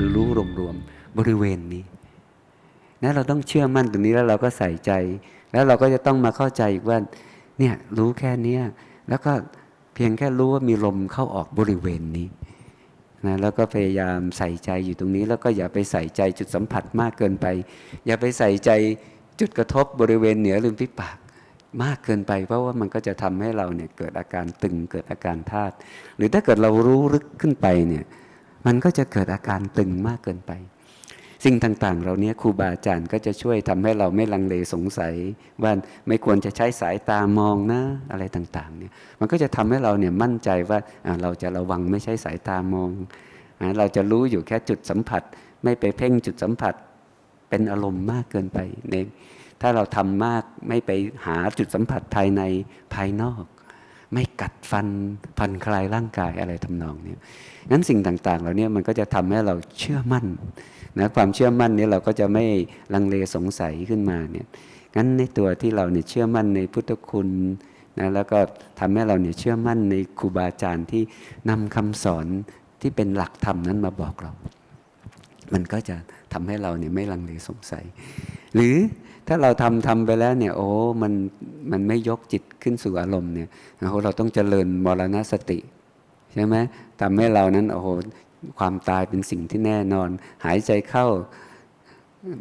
รือรู้รวมๆบริเวณนี้นะเราต้องเชื่อมั่นตรงนี้แล้วเราก็ใส่ใจ แล้วเราก็จะต้องมาเข้าใจอีกว่าเนี่ยรู้แค่เนี้ยแล้วก็เพียงแค่รู้ว่ามีลมเข้าออกบริเวณนี้นะแล้วก็พยายามใส่ใจอยู่ตรงนี้ แล้วก็อย่าไปใส่ใจจุดสัมผัสมากเกินไป อย่าไปใส่ใจจุดกระทบบริเวณเหนือริมฝีปากมากเกินไป เพราะว่ามันก็จะทำให้เราเนี่ยเกิดอาการตึงเกิดอาการธาตุหรือถ้าเกิดเรารู้ลึกขึ้นไปเนี่ย มันก็จะเกิดอาการตึงมากเกินไป สิ่งต่างๆ เราเนี้ยครูบาอาจารย์ก็จะช่วยทำให้เราไม่ลังเลสงสัย ว่าไม่ควรจะใช้สายตามองนะอะไรต่างๆเนี่ยมันก็จะทำให้เราเนี่ยมั่นใจว่าเราจะระวังไม่ใช้สายตามองอ่าเราจะรู้อยู่แค่จุดสัมผัส ไม่ไปเพ่งจุดสัมผัสเป็นอารมณ์มากเกินไปเนถ้าเราทำมากไม่ไปหาจุดสัมผัสภายในภายนอก ไม่กัดฟันพันคลายร่างกายอะไรทำนองนี้งั้นสิ่งต่างๆเหล่านี้มันก็จะทำให้เราเชื่อมั่นนะความเชื่อมั่นนี้เราก็จะไม่ลังเลสงสัยขึ้นมาเนี่ยงั้นในตัวที่เราเนี่ยเชื่อมั่นในพุทธคุณนะแล้วก็ทำให้เราเนี่ยเชื่อมั่นในครูบาอาจารย์ที่นำคำสอนที่เป็นหลักธรรมนั้นมาบอกเรา มันก็จะทำให้เราเนี่ยไม่ลังเลสงสัย หรือ ถ้าเราทำทำไปแล้วเนี่ย โอ้มันมันไม่ยกจิตขึ้นสู่อารมณ์เนี่ยโอ้เราต้องเจริญมรณสติ ใช่ไหมทำให้เรานั้นโอ้โหความตายเป็นสิ่งที่แน่นอน หายใจเข้า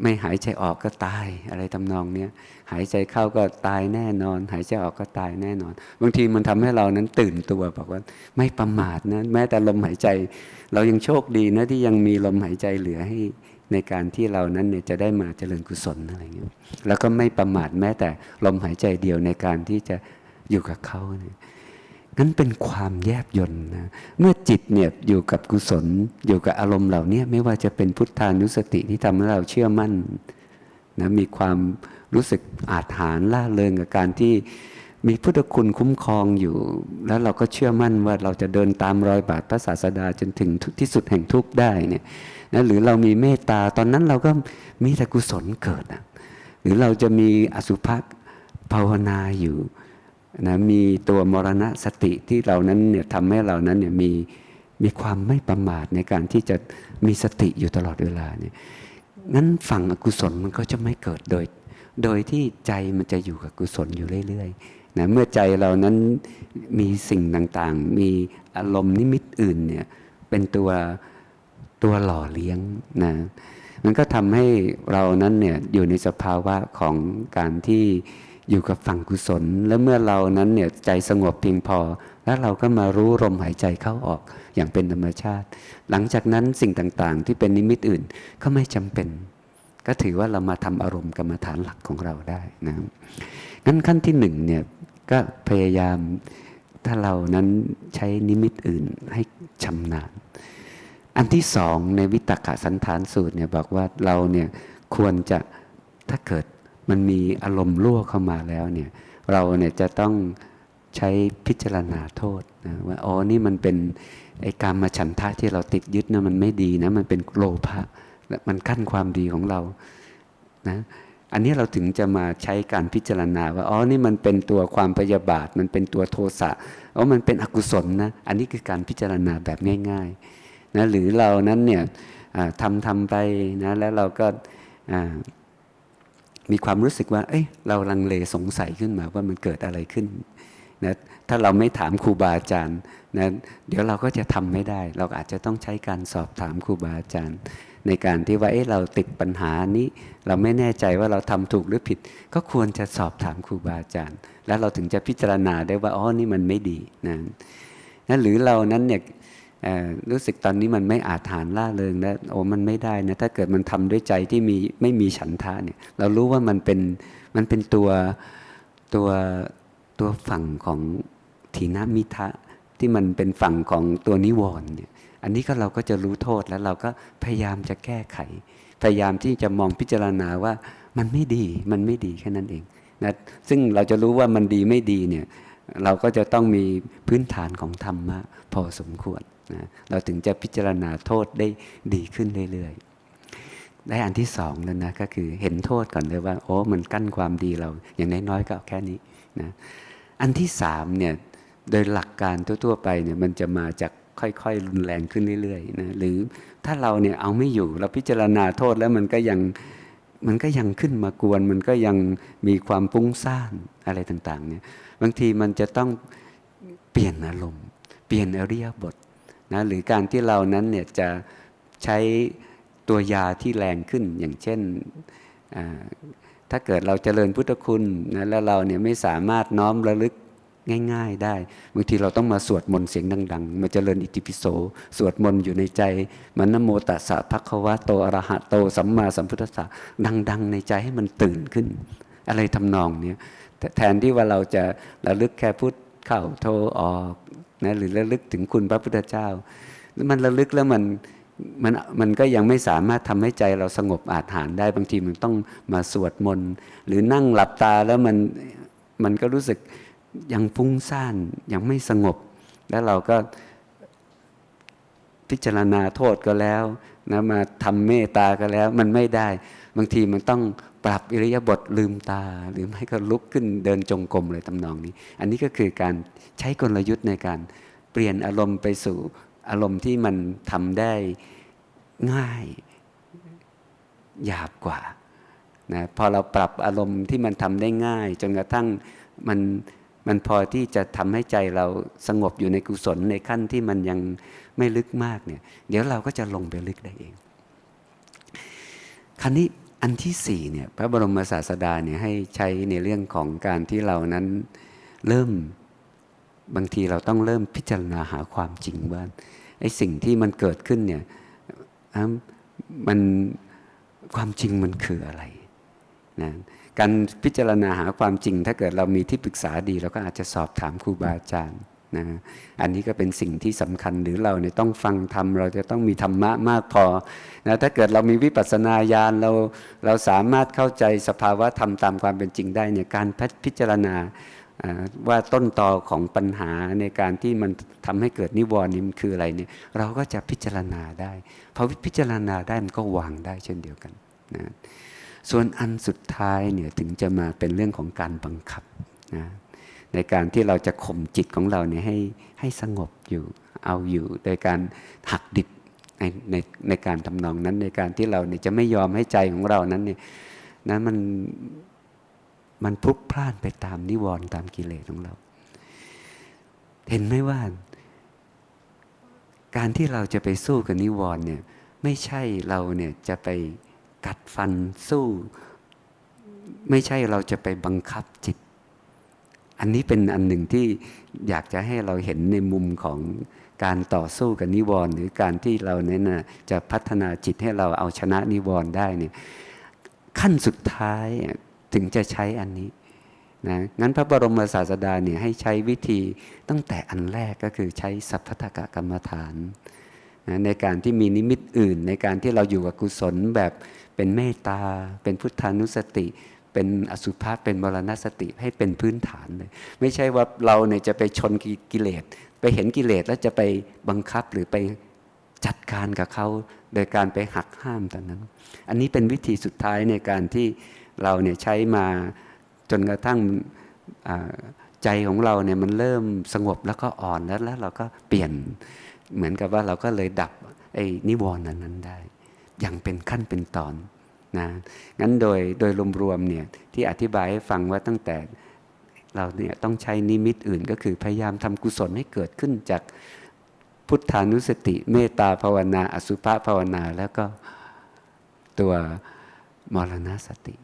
ไม่หายใจออกก็ตายอะไรทำนองเนี้ยหายใจเข้าก็ตายแน่นอน หายใจออกก็ตายแน่นอน บางทีมันทำให้เรานั้นตื่นตัวบอกว่าไม่ประมาทนะแม้แต่ลมหายใจ เรายังโชคดีนะที่ยังมีลมหายใจเหลือให้ ในการที่เรานั้นเนี่ยจะได้มาเจริญกุศลอะไรเงี้ยแล้วก็ไม่ประมาทแม้แต่ลมหายใจเดียวในการที่จะอยู่กับเขาเนี่ยงั้นเป็นความแยบยนต์นะเมื่อจิตเนี่ยอยู่กับกุศล อยู่กับอารมณ์เหล่านี้ไม่ว่าจะเป็นพุทธานุสติที่ทำให้เราเชื่อมั่นนะมีความรู้สึกอาจหารล่าเริงกับการที่มีพุทธคุณคุ้มครองอยู่ แล้วเราก็เชื่อมั่นว่าเราจะเดินตามรอยบาทพระศาสดาจนถึงที่สุดแห่งทุกข์ได้เนี่ย นะหรือเรามีเมตตาตอนนั้นเราก็มีแต่กุศลเกิดนะหรือเราจะมีอสุภะภาวนาอยู่นะมีตัวมรณะสติที่เรานั้นเนี่ยทำให้เรานั้นเนี่ยมีมีความไม่ประมาทในการที่จะมีสติอยู่ตลอดเวลาเนี่ยงั้นฝั่งอกุศลมันก็จะไม่เกิดโดย โดยที่ใจมันจะอยู่กับกุศลอยู่เรื่อยๆนะเมื่อใจเรานั้นมีสิ่งต่างๆ มีอารมณ์นิมิตอื่นเนี่ยเป็นตัว ตัวหล่อเลี้ยงนะมันก็ทำให้เรานั้นเนี่ยอยู่ในสภาวะของการที่อยู่กับฝั่งกุศล แล้วเมื่อเรานั้นเนี่ยใจสงบเพียงพอ แล้วเราก็มารู้ลมหายใจเข้าออกอย่างเป็นธรรมชาติ หลังจากนั้นสิ่งต่างๆ ที่เป็นนิมิตอื่นก็ไม่จำเป็น ก็ถือว่าเรามาทำอารมณ์กรรมฐานหลักของเราได้นะงั้นขั้นที่หนึ่งเนี่ยก็พยายามถ้าเรานั้นใช้นิมิตอื่นให้ชำนาญ อันที่สองในวิตกะสันฐานสูตรเนี่ยบอกว่าเราเนี่ยควรจะถ้าเกิดมันมีอารมณ์รั่วเข้ามาแล้วเนี่ยเราเนี่ยจะต้องใช้พิจารณาโทษนะว่าอ๋อนี่มันเป็นไอ้การมาฉันทะที่เราติดยึดนะมันไม่ดีนะมันเป็นโลภะมันกั้นความดีของเรานะอันนี้เราถึงจะมาใช้การพิจารณาว่าอ๋อนี่มันเป็นตัวความพยาบาท มันเป็นตัวโทสะอ๋อมันเป็นอกุศลนะอันนี้คือการพิจารณาแบบง่าย ๆ นะหรือเรานั้นเนี่ยทำทำไปนะแล้วเราก็มีความรู้สึกว่า เอ้ยเราลังเลสงสัยขึ้นมาว่ามันเกิดอะไรขึ้นนะถ้าเราไม่ถามครูบาอาจารย์นะเดี๋ยวเราก็จะทำไม่ได้ เราอาจจะต้องใช้การสอบถามครูบาอาจารย์ ในการที่ว่าเอ้เราติดปัญหานี้ เราไม่แน่ใจว่าเราทำถูกหรือผิด ก็ควรจะสอบถามครูบาอาจารย์ แล้วเราถึงจะพิจารณาได้ว่าอ๋อนี่มันไม่ดีนะนะหรือเรานั้นเนี่ย รู้สึกตอนนี้มันไม่อาถานล่าเริงนะโอ้มันไม่ได้นะถ้าเกิดมันทำด้วยใจที่มีไม่มีฉันทะเนี่ย เรารู้ว่ามันเป็นมันเป็นตัวตัวตัวฝั่งของทีนมิทะที่มันเป็นฝั่งของตัวนิวรณ์เนี่ย อันนี้ก็เราก็จะรู้โทษแล้วเราก็พยายามจะแก้ไข พยายามที่จะมองพิจารณาว่ามันไม่ดีมันไม่ดีแค่นั้นเองนะซึ่งเราจะรู้ว่ามันดีไม่ดีเนี่ย เราก็จะต้องมีพื้นฐานของธรรมะพอสมควรนะเราถึงจะพิจารณาโทษได้ดีขึ้นเรื่อยๆ ได้อันที่สองแล้วนะก็คือเห็นโทษก่อนเลยว่า โอ้มันกั้นความดีเราอย่างน้อยๆก็แค่นี้นะอันที่สามเนี่ยโดยหลักการทั่วๆไปเนี่ยมันจะมาจากค่อยๆรุนแรงขึ้นเรื่อยๆนะหรือถ้าเราเนี่ยเอาไม่อยู่เราพิจารณาโทษแล้วมันก็ยัง มันก็ยังขึ้นมากวน มันก็ยังมีความปุ้งซ่านอะไรต่างๆเนี่ยบางทีมันจะต้องเปลี่ยนอารมณ์ เปลี่ยนอริยบทนะหรือการที่เรานั้นเนี่ยจะใช้ตัวยาที่แรงขึ้นอย่างเช่น ถ้าเกิดเราเจริญพุทธคุณนะแล้วเราเนี่ยไม่สามารถน้อมระลึก ง่าย ๆ ได้บางทีเราต้องมาสวดมนต์เสียงดัง ๆ มาเจริญอิติปิโสสวดมนต์อยู่ในใจมันนโมตัสสะภะคะวะโตอรหะโตสัมมาสัมพุทธัสสะดัง ๆ ในใจให้มันตื่นขึ้น อะไรทำนองเนี้ยแทนที่ว่าเราจะระลึกแค่พุทธเข้าโทออกนะหรือระลึกถึงคุณพระพุทธเจ้า มันระลึกแล้วมันมันมันก็ยังไม่สามารถทำให้ใจเราสงบอาจหารได้บางทีมันต้องมาสวดมนต์หรือนั่งหลับตาแล้วมันมันก็รู้สึก ยังฟุ้งซ่านยังไม่สงบ แล้วเราก็พิจารณาโทษก็แล้วนะมาทำเมตตาก็แล้ว มันไม่ได้ บางทีมันต้องปรับอิริยาบถลืมตา หรือไม่ก็ลุกขึ้นเดินจงกรมเลยทำนองนี้ อันนี้ก็คือการใช้กลยุทธ์ในการเปลี่ยนอารมณ์ไปสู่อารมณ์ที่มันทำได้ง่ายหยาบกว่านะพอเราปรับอารมณ์ที่มันทำได้ง่าย จนกระทั่งมัน มันพอที่จะทำให้ใจเราสงบอยู่ในกุศลในขั้นที่มันยังไม่ลึกมากเนี่ย เดี๋ยวเราก็จะลงไปลึกได้เอง คราวนี้อันที่สี่เนี่ยพระบรมศาสดาเนี่ยให้ใช้ในเรื่องของการที่เรานั้นเริ่มบางทีเราต้องเริ่มพิจารณาหาความจริงว่าไอ้สิ่งที่มันเกิดขึ้นเนี่ยมันความจริงมันคืออะไรนะ การพิจารณาหาความจริง ถ้าเกิดเรามีที่ปรึกษาดีเราก็อาจจะสอบถามครูบาอาจารย์นะอันนี้ก็เป็นสิ่งที่สำคัญหรือเราเนี่ยต้องฟังธรรมเราจะต้องมีธรรมะมากพอนะถ้าเกิดเรามีวิปัสสนาญาณเราเราสามารถเข้าใจสภาวะธรรมตามความเป็นจริงได้เนี่ยการพิจารณาว่าต้นตอของปัญหาในการที่มันทำให้เกิดนิวรณ์นี้มันคืออะไรเนี่ยเราก็จะพิจารณาได้พอพิจารณาได้มันก็วางได้เช่นเดียวกันนะ ส่วนอันสุดท้ายเนี่ยถึงจะมาเป็นเรื่องของการบังคับนะในการที่เราจะข่มจิตของเราเนี่ยให้ให้สงบอยู่เอาอยู่ โดยการหักดิบในในในการทำนองนั้นในการที่เราเนี่ยจะไม่ยอมให้ใจของเรานั้นเนี่ยนะมันมันพลุกพล่านไปตามนิวรณ์ตามกิเลสของเรา เห็นไหมว่า การที่เราจะไปสู้กับนิวรณ์เนี่ยไม่ใช่เราเนี่ยจะไป กัดฟันสู้ ไม่ใช่เราจะไปบังคับจิต อันนี้เป็นอันหนึ่งที่อยากจะให้เราเห็นในมุมของการต่อสู้กับนิวรณ์หรือการที่เราเนี่ยนะจะพัฒนาจิตให้เราเอาชนะนิวรณ์ได้เนี่ยขั้นสุดท้ายถึงจะใช้อันนี้นะงั้นพระบรมศาสดาเนี่ยให้ใช้วิธีตั้งแต่อันแรกก็คือใช้สัพพทกกรรมฐานนะในการที่มีนิมิตอื่น ในการที่เราอยู่กับกุศลแบบ เป็นเมตตา เป็นพุทธานุสติ เป็นอสุภะเป็นมรณสติให้เป็นพื้นฐานเลย ไม่ใช่ว่าเราเนี่ยจะไปชนกิเลส ไปเห็นกิเลสแล้วจะไปบังคับหรือไปจัดการกับเขาโดยการไปหักห้ามตอนนั้น อันนี้เป็นวิธีสุดท้ายในการที่เราเนี่ยใช้มาจนกระทั่งใจของเราเนี่ยมันเริ่มสงบแล้วก็อ่อนแล้วแล้วเราก็เปลี่ยนเหมือนกับว่าเราก็เลยดับไอ้นิวรณ์นั้นได้ อย่างเป็นขั้นเป็นตอนนะงั้นโดยโดยรวมๆเนี่ยที่อธิบายให้ฟังว่าตั้งแต่เราเนี่ยต้องใช้นิมิตอื่น ก็คือพยายามทำกุศลให้เกิดขึ้นจากพุทธานุสติ เมตตาภาวนา อสุภะภาวนาแล้วก็ตัวมรณสติ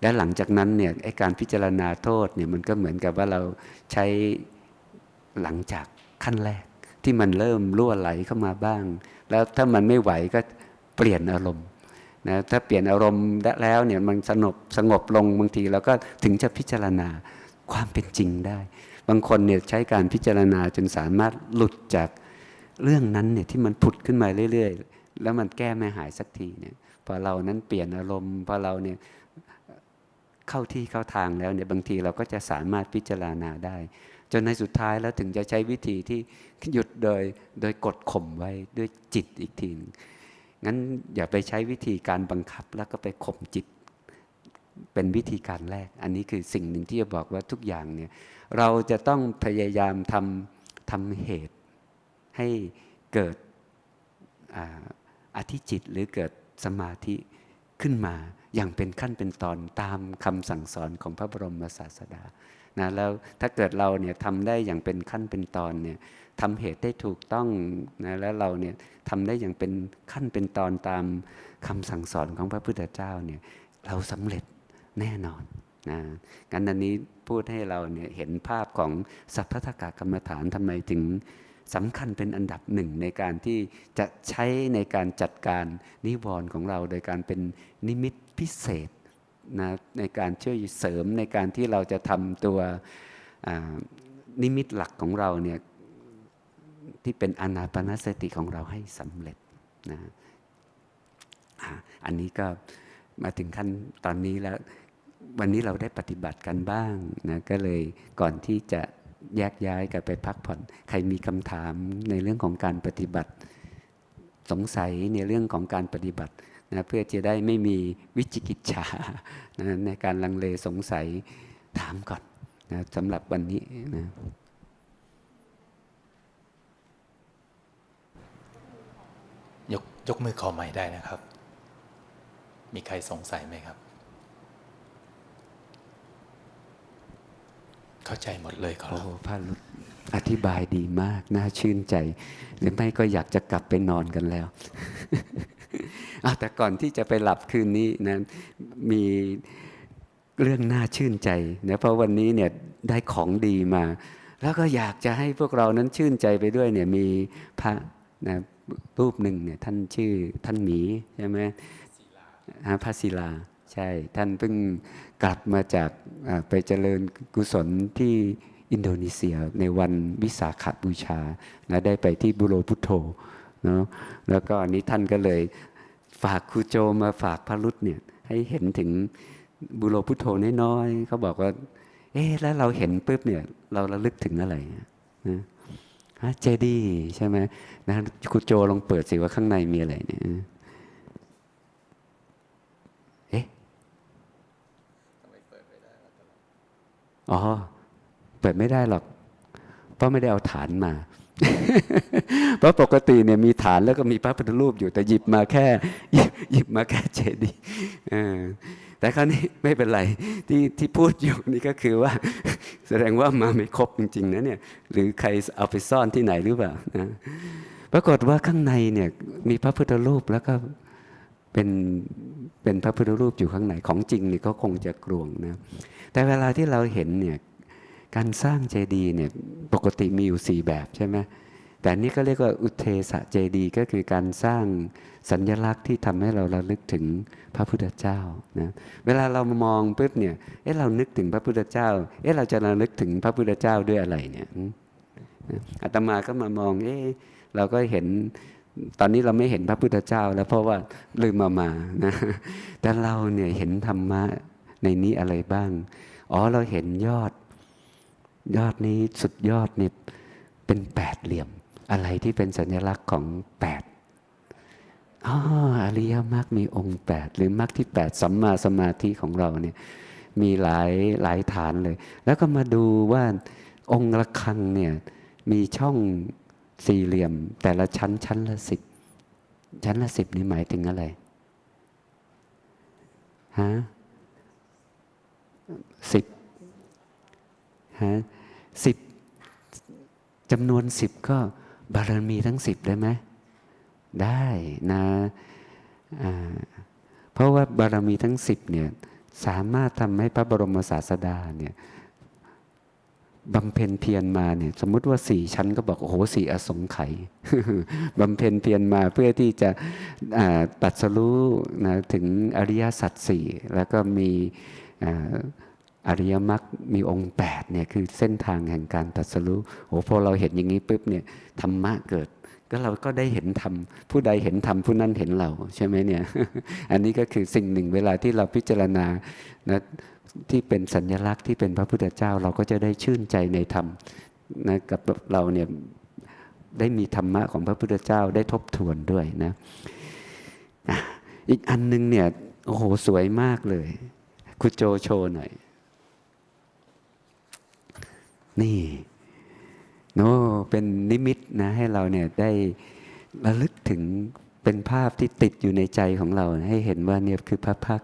และหลังจากนั้นเนี่ยไอการพิจารณาโทษเนี่ยมันก็เหมือนกับว่าเราใช้หลังจากขั้นแรกที่มันเริ่มรั่วไหลเข้ามาบ้าง แล้วถ้ามันไม่ไหวก็ เปลี่ยนอารมณ์นะถ้าเปลี่ยนอารมณ์แล้วเนี่ยมันสงบสงบลงบางทีเราก็ถึงจะพิจารณาความเป็นจริงได้ บางคนเนี่ยใช้การพิจารณาจนสามารถหลุดจากเรื่องนั้นเนี่ยที่มันผุดขึ้นมาเรื่อย ๆ แล้วมันแก้ไม่หายสักทีเนี่ยพอเรานั้นเปลี่ยนอารมณ์พอเราเนี่ยเข้าที่เข้าทางแล้วเนี่ยบางทีเราก็จะสามารถพิจารณาได้ จนในสุดท้ายแล้วถึงจะใช้วิธีที่หยุดโดยโดยกดข่มไว้ด้วยจิตอีกทีนึง งั้นอย่าไปใช้วิธีการบังคับแล้วก็ไปข่มจิต เป็นวิธีการแรก อันนี้คือสิ่งหนึ่งที่จะบอกว่าทุกอย่างเนี่ยเราจะต้องพยายามทำทำเหตุให้เกิดอธิจิตหรือเกิดสมาธิขึ้นมาอย่างเป็นขั้นเป็นตอนตามคำสั่งสอนของพระบรมศาสดา นะแล้วถ้าเกิดเราเนี่ยทำได้อย่างเป็นขั้นเป็นตอนเนี่ยทำเหตุได้ถูกต้องนะแล้วเราเนี่ยทำได้อย่างเป็นขั้นเป็นตอนตามคำสั่งสอนของพระพุทธเจ้าเนี่ยเราสำเร็จแน่นอนนะงั้นอันนี้พูดให้เราเนี่ยเห็นภาพของสัพพทกากรรมฐานทำไมถึงสำคัญเป็นอันดับหนึ่งในการที่จะใช้ในการจัดการนิวรณ์ของเราโดยการเป็นนิมิตพิเศษ นะในการช่วยเสริมในการที่เราจะทำตัวนิมิตหลักของเราเนี่ยที่เป็นอนาปนสติของเราให้สำเร็จนะอันนี้ก็มาถึงขั้นตอนนี้แล้ว วันนี้เราได้ปฏิบัติกันบ้างนะก็เลยก่อนที่จะแยกย้ายกันไปพักผ่อน ใครมีคำถามในเรื่องของการปฏิบัติ สงสัยในเรื่องของการปฏิบัตินะเพื่อจะได้ไม่มีวิจิกิจฉานะในการลังเลสงสัยถามก่อนนะสำหรับวันนี้นะยกยกมือขอใหม่ได้นะครับ มีใครสงสัยไหมครับ เข้าใจหมดเลยขอโอ้รับพระลุต อธิบายดีมาก น่าชื่นใจ หรือไม่ก็อยากจะกลับไปนอนกันแล้วอแต่ก่อนที่จะไปหลับคืนนี้นะมีเรื่องน่าชื่นใจนะเพราะวันนี้เนี่ยได้ของดีมา แล้วก็อยากจะให้พวกเรานั้นชื่นใจไปด้วยเนี่ยมีพระนะรูปหนึ่งเนี่ยท่านชื่อท่านหมีใช่ไหมพระศิลาใช่ ท่านเพิ่งกลับมาจากไปเจริญกุศลที่ อินโดนีเซียในวันวิสาขบูชานะได้ไปที่บุโรพุทโธเนาะแล้วก็อันนี้ท่านก็เลยฝากครูโจมาฝากพระรุษเนี่ยให้เห็นถึงบุโรพุทโธน้อยๆเขาบอกว่า เอ๊ะแล้วเราเห็นปุ๊บเนี่ยเราระลึกถึงอะไรนะเจดีใช่ไหมนะครูโจลองเปิดสิว่าข้างในมีอะไรเนี่ยเอ๊ะอ๋อ เปิดไม่ได้หรอก เพราะไม่ได้เอาฐานมา เพราะปกติเนี่ยมีฐานแล้วก็มีพระพุทธรูปอยู่แต่หยิบมาแค่หยิบมาแค่เจดีย์แต่คราวนี้ไม่เป็นไรที่ที่พูดอยู่นี่ก็คือว่า แสดงว่ามาไม่ครบจริง ๆนะเนี่ยหรือใครเอาไปซ่อนที่ไหนหรือเปล่านะปรากฏว่าข้างในเนี่ยมีพระพุทธรูปแล้วก็เป็นเป็นพระพุทธรูปอยู่ข้างในของจริงนี่ก็คงจะกลวงนะแต่เวลาที่เราเห็นเนี่ย การสร้างเจดีเนี่ยปกติมีอยู่สี่แบบใช่ไหมแต่นี่ก็เรียกว่าอุเทสะเจดีก็คือการสร้างสัญญลักษณ์ที่ทำให้เราระลึกถึงพระพุทธเจ้านะเวลาเรามองปุ๊บเนี่ยเอ๊ะเรานึกถึงพระพุทธเจ้าเอ๊ะเราจะระลึกถึงพระพุทธเจ้าด้วยอะไรเนี่ยอาตมาก็มามองเอ๊ะเราก็เห็นตอนนี้เราไม่เห็นพระพุทธเจ้า แล้วเพราะว่าลืมมามานะแต่เราเนี่ยเห็นธรรมะในนี้อะไรบ้าง อ๋อเราเห็นยอด ยอดนี้สุดยอดนี่เป็นแปดเหลี่ยม อะไรที่เป็นสัญลักษณ์ของแปดอ๋ออริยมรรคมีองค์แปดหรือมรรคที่แปดสัมมาสมาธิของเราเนี่ยมีหลายหลายฐานเลย แล้วก็มาดูว่าองค์ละคังเนี่ยมีช่องสี่เหลี่ยม แต่ละชั้นชั้นละสิบชั้นละสิบนี่หมายถึงอะไรฮะสิบฮะ สิบจำนวนสิบก็บารมีทั้งสิบได้ไหมได้นะเพราะว่าบารมีทั้งสิบเนี่ยสามารถทำให้พระบรมศาสดาเนี่ยบำเพ็ญเพียรมาเนี่ยสมมุติว่าสี่ชั้นก็บอกโอ้โหสี่อสงไขยบำเพ็ญเพียรมาเพื่อที่จะตัดสรู้นะถึงอริยสัจสี่แล้วก็มี อริยมรรคมีองค์8เนี่ยคือเส้นทางแห่งการตัดสรู้โอ้พอเราเห็นอย่างนี้ปุ๊บเนี่ยธรรมะเกิด ก็เราก็ได้เห็นธรรมผู้ใดเห็นธรรมผู้นั้นเห็นเราใช่ไหมเนี่ยอันนี้ก็คือสิ่งหนึ่งเวลาที่เราพิจารณานะที่เป็นสัญลักษณ์ที่เป็นพระพุทธเจ้าเราก็จะได้ชื่นใจในธรรมนะกับเราเนี่ยได้มีธรรมะของพระพุทธเจ้าได้ทบทวนด้วยนะอีกอันนึงเนี่ยโอ้โหสวยมากเลย คุณโจโชหน่อย นี่โน้เป็นนิมิตนะให้เราเนี่ยได้ระลึกถึงเป็นภาพที่ติดอยู่ในใจของเรา ให้เห็นว่าเนี่ยคือพระพัก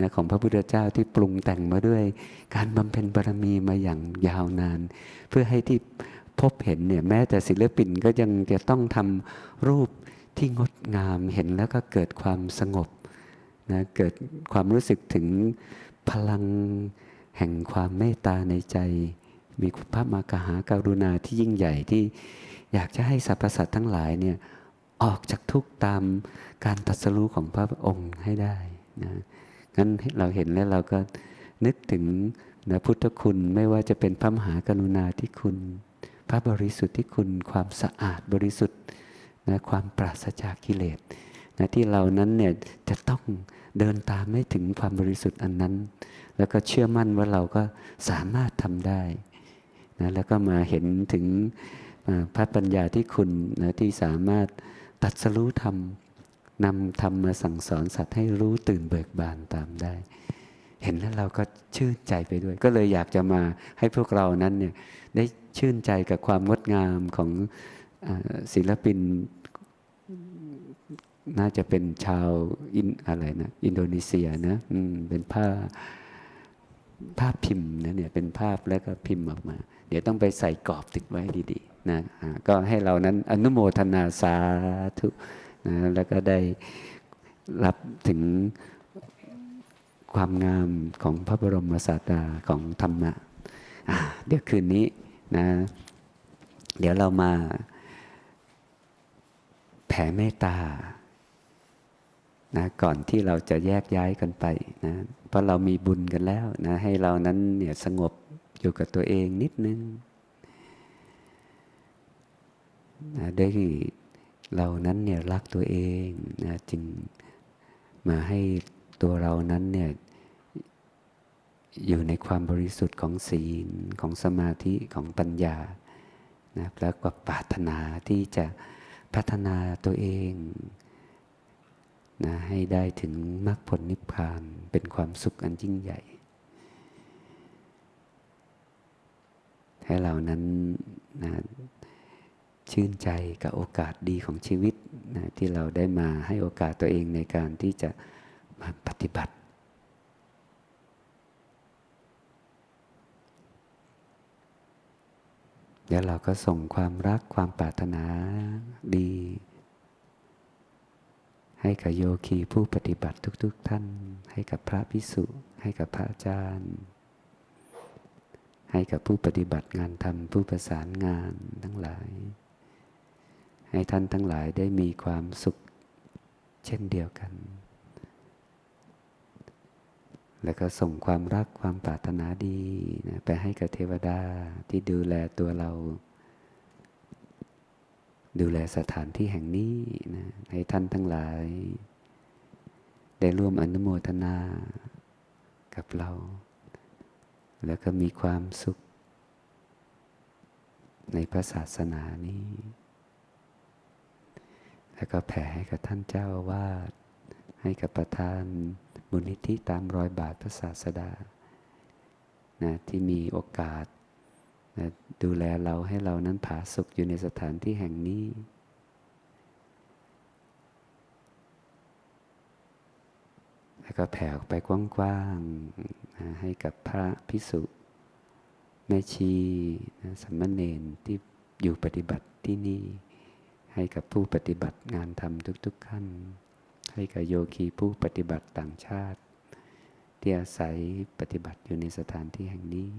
นะของพระพุทธเจ้าที่ปรุงแต่งมาด้วย การบำเพ็ญบารมีมาอย่างยาวนาน เพื่อให้ที่พบเห็นเนี่ยแม้แต่ศิลปินก็ยังจะต้องทำรูปที่งดงามเห็นแล้วก็เกิดความสงบนะเกิดความรู้สึกถึงพลังแห่งความเมตตาในใจ มีพระมากหาการุณาที่ยิ่งใหญ่ที่อยากจะให้สรรพสัตว์ทั้งหลายเนี่ยออกจากทุกข์ตามการตรัสรู้ของพระองค์ให้ได้นะงั้นเราเห็นแล้วเราก็นึกถึงนะพุทธคุณไม่ว่าจะเป็นพระมหากรุณาธิคุณ พระบริสุทธิ์ที่คุณความสะอาดบริสุทธิ์นะความปราศจากกิเลสนะที่เรานั้นเนี่ยจะต้องเดินตามให้ถึงความบริสุทธิ์อันนั้น แล้วก็เชื่อมั่นว่าเราก็สามารถทำได้ นะแล้วก็มาเห็นถึงพระปัญญาที่คุณนะที่สามารถตัดสรู้ธรรมนำธรรมมาสั่งสอนสัตว์ให้รู้ตื่นเบิกบานตามได้ เห็นแล้วเราก็ชื่นใจไปด้วย ก็เลยอยากจะมาให้พวกเรานั้นเนี่ยได้ชื่นใจกับความงดงามของศิลปินน่าจะเป็นชาวอินอะไรนะอินโดนีเซียนะเป็นผ้าภาพพิมพ์นะเนี่ยเป็นภาพแล้วก็พิมพ์ออกมา เดี๋ยวต้องไปใส่กรอบติดไว้ดีๆนะก็ให้เรานั้นอนุโมทนาสาธุนะแล้วก็ได้รับถึงความงามของพระบรมศาสดาของธรรมะเดี๋ยวคืนนี้นะ เดี๋ยวเรามาแผ่เมตตานะก่อนที่เราจะแยกย้ายกันไปนะเพราะเรามีบุญกันแล้วนะให้เรานั้นเนี่ยสงบ อยู่กับตัวเองนิดนึงนะด้วยเรานั้นเนี่ยรักตัวเองนะจึงมาให้ตัวเรานั้นเนี่ยอยู่ในความบริสุทธิ์ของศีลของสมาธิของปัญญานะแล้วก็ปรารถนาที่จะพัฒนาตัวเองนะให้ได้ถึงมรรคผลนิพพานเป็นความสุขอันยิ่งใหญ่ ให้เรานั้นนะชื่นใจกับโอกาสดีของชีวิตนะที่เราได้มาให้โอกาสตัวเองในการที่จะมาปฏิบัติเดี๋ยวเราก็ส่งความรักความปรารถนาดี ให้กับโยคีผู้ปฏิบัติทุก ๆทท่าน ให้กับพระพิสุให้กับพระอาจารย์ ให้กับผู้ปฏิบัติงานทำผู้ประสานงานทั้งหลาย ให้ท่านทั้งหลายได้มีความสุขเช่นเดียวกัน แล้วก็ส่งความรักความปรารถนาดีนะไปให้กับเทวดาที่ดูแลตัวเรา ดูแลสถานที่แห่งนี้นะให้ท่านทั้งหลาย ได้ร่วมอนุโมทนากับเรา แล้วก็มีความสุข ในพระศาสนานี้ แล้วก็แผ่ให้กับท่านเจ้าวาดให้กับประธานบุญนิธิตามรอยบาทพระศาสดานะที่มีโอกาสนะดูแลเราให้เรานั้นผาสุกอยู่ในสถานที่แห่งนี้ แล้วก็แผ่ออกไปกว้างๆให้กับพระพิสุแม่ชีสัมมเนนที่อยู่ปฏิบัติที่นี่ ให้กับผู้ปฏิบัติงานทำทุกๆขั้น ให้กับโยคีผู้ปฏิบัติต่างชาติ ที่อาศัยปฏิบัติอยู่ในสถานที่แห่งนี้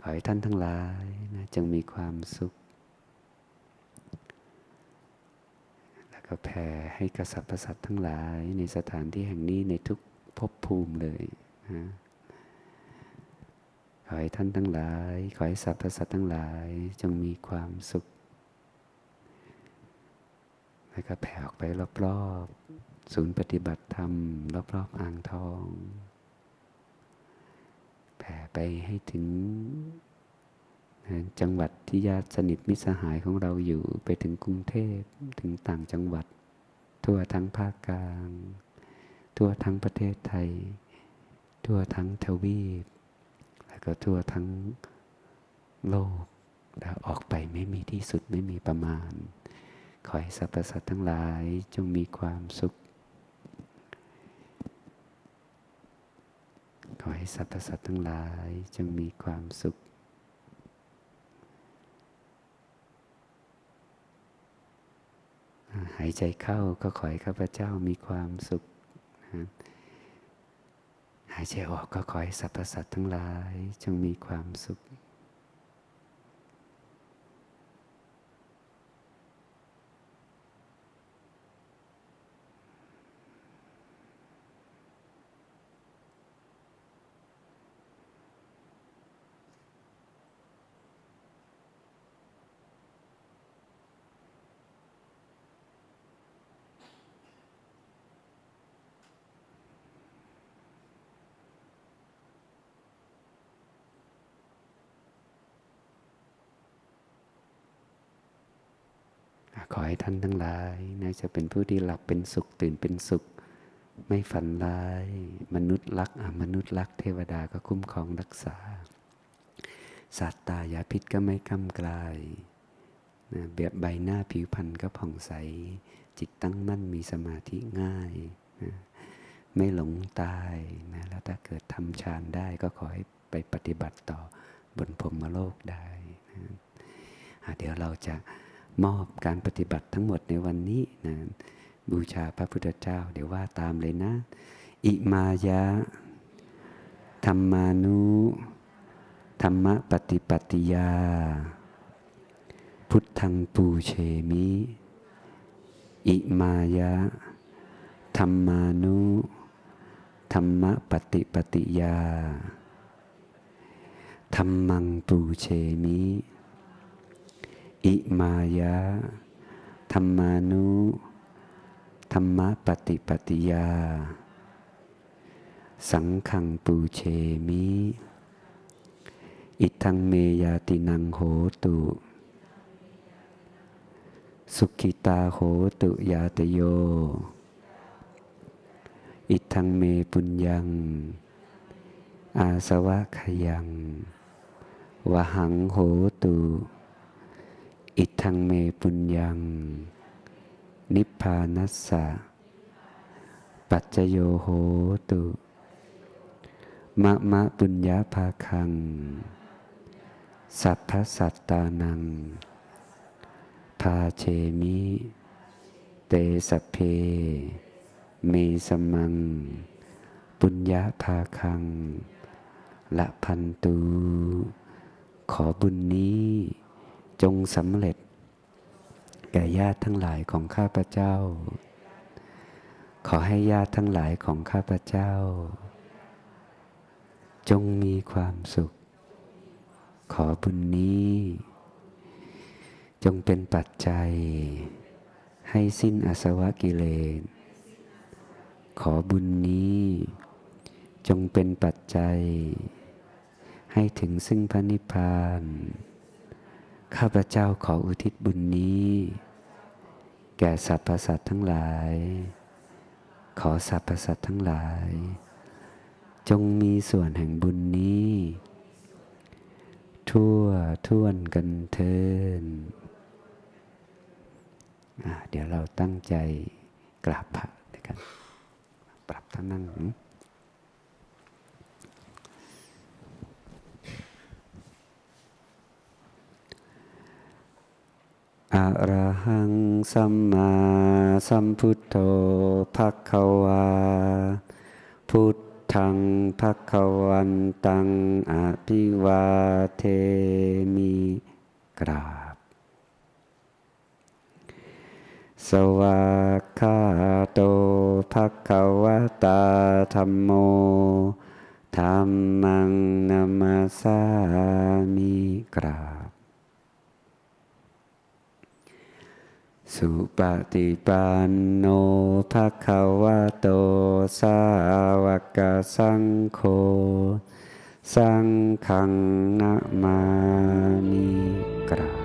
ขอให้ท่านทั้งหลายนะจงมีความสุข แล้ว ก็แผ่ให้กษัตริย์ประสัตว์ทั้งหลายในสถานที่แห่งนี้ในทุกภพภูมิเลยนะขอให้ท่านทั้งหลาย ขอให้สรรพสัตว์ทั้งหลายจงมีความสุข แล้วก็แผ่ออกไปรอบๆ ศูนย์ปฏิบัติธรรม รอบๆ อ่างทอง แผ่ไปให้ถึง จังหวัดที่ญาติสนิทมิตรสหายของเราอยู่ไปถึงกรุงเทพถึงต่างจังหวัด ทั่วทั้งภาคกลาง ทั่วทั้งประเทศไทย ทั่วทั้งทวีป แล้วก็ทั่วทั้งโลกแล้วออกไปไม่มีที่สุดไม่มีประมาณ ขอให้สรรพสัตว์ทั้งหลายจงมีความสุข ขอให้สรรพสัตว์ทั้งหลายจงมีความสุข หายใจเข้าก็ขอให้ข้าพเจ้ามีความสุข หายใจออกก็ขอให้สรรพสัตว์ทั้งหลาย จงมีความสุข ขอให้ท่านทั้งหลายนะจะเป็นผู้ที่หลับเป็นสุขตื่นเป็นสุข ไม่ฝันร้าย มนุษย์รักมนุษย์รักเทวดาก็คุ้มครองรักษา สัตว์ตายาพิษก็ไม่กำกลายนะเบียบใบหน้าผิวพรรณก็ผ่องใส จิตตั้งมั่นมีสมาธิง่ายนะไม่หลงตายนะแล้วถ้าเกิดทำฌานได้ก็ขอให้ไปปฏิบัติต่อบนพรมโลกได้นะเดี๋ยวเราจะ มอบการปฏิบัติทั้งหมดในวันนี้นะบูชาพระพุทธเจ้า เดี๋ยวว่าตามเลยนะ อิมายะ ธรรมานุ ธรรมปฏิปติยา พุทธังปูเชมิ อิมายะ ธรรมานุ ธรรมปฏิปติยา ธรรมังปูเชมิ อิมายะ ธรรมานุ ธรรมปฏิปติยา สังขังปูเชมิ อิทังเมยาตินังโหตุ สุขิตาโหตุยาตโย อิทังเมปุญญัง อาสวะขยัง วหังโหตุ อิทังเมปุญญัง นิพพานัสสะ ปัจจโยโหตุมะมะปุญญาภาคัง สัพพสัตตานังพาเชมิ เตสเพ เมสมัง ปุญญาภาคัง ละพันตู ขอบุญนี้ จงสำเร็จ แก่ญาติทั้งหลายของข้าพเจ้า ขอให้ญาติทั้งหลายของข้าพเจ้า จงมีความสุข ขอบุญนี้ จงเป็นปัจจัย ให้สิ้นอาสวะกิเลส ขอบุญนี้ จงเป็นปัจจัย ให้ถึงซึ่งพระนิพพาน ข้าพเจ้าขออุทิศบุญนี้ แก่สรรพสัตว์ทั้งหลาย ขอสรรพสัตว์ทั้งหลาย จงมีส่วนแห่งบุญนี้ ทั่วท่วนกันเทินเดี๋ยวเราตั้งใจกราบพระด้วยกันปรับท่านั่ง อะระหังสัมมาสัมพุทโธภะคะวา พุทธังภะคะวันตังอภิวาเทมิกราบ สวากขาโตภะคะวะตาธรรมโมธัมมังนามาสามิกราบ สุปฏิปันโนภะคะวะโตสาวกสังโฆสังฆังนะมามิครา